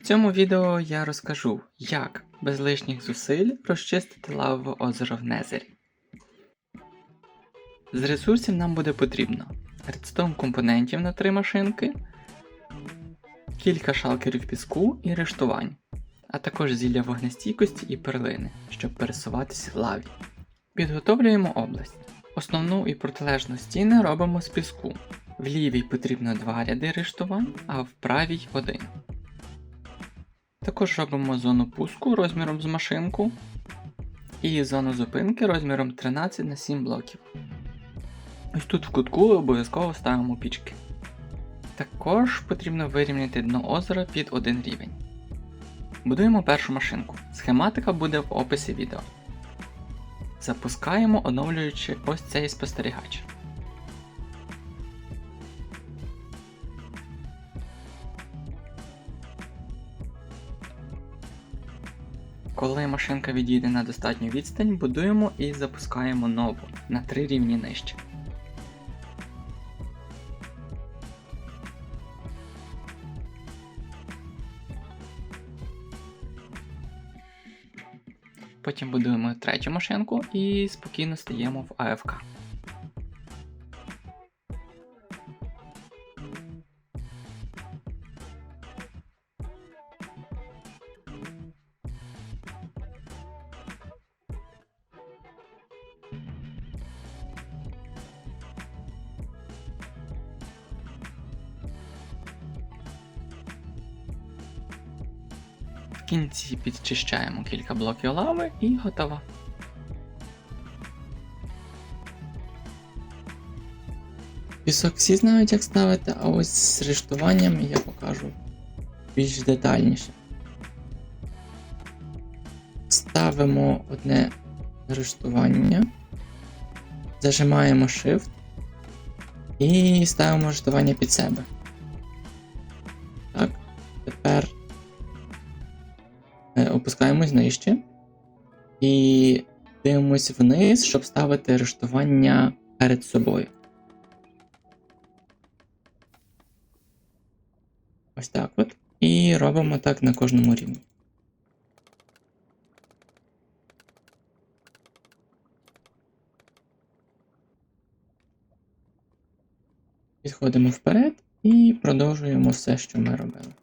В цьому відео я розкажу, як без лишніх зусиль розчистити лавове озеро в Незері. З ресурсів нам буде потрібно редстоун компонентів на 3 машинки, кілька шалкерів піску і рештувань, а також зілля вогнестійкості і перлини, щоб пересуватися в лаві. Підготовлюємо область. Основну і протилежну стіни робимо з піску. В лівій потрібно 2 ряди рештувань, а в правій 1. Також робимо зону пуску розміром з машинку і зону зупинки розміром 13 на 7 блоків. Ось тут в кутку обов'язково ставимо пічки. Також потрібно вирівняти дно озера під один рівень. Будуємо першу машинку. Схематика буде в описі відео. Запускаємо, оновлюючи ось цей спостерігач. Коли машинка відійде на достатню відстань, будуємо і запускаємо нову на 3 рівні нижче. Потім будуємо третю машинку і спокійно стаємо в АФК. Кінці підчищаємо кілька блоків лави і готово. Пісок всі знають, як ставити, а ось з рештуванням я покажу більш детальніше. Ставимо одне рештування, зажимаємо Shift і ставимо рештування під себе. Опускаємось нижче і дивимось вниз, щоб ставити рештування перед собою. Ось так от. І робимо так на кожному рівні. Підходимо вперед і продовжуємо все, що ми робили.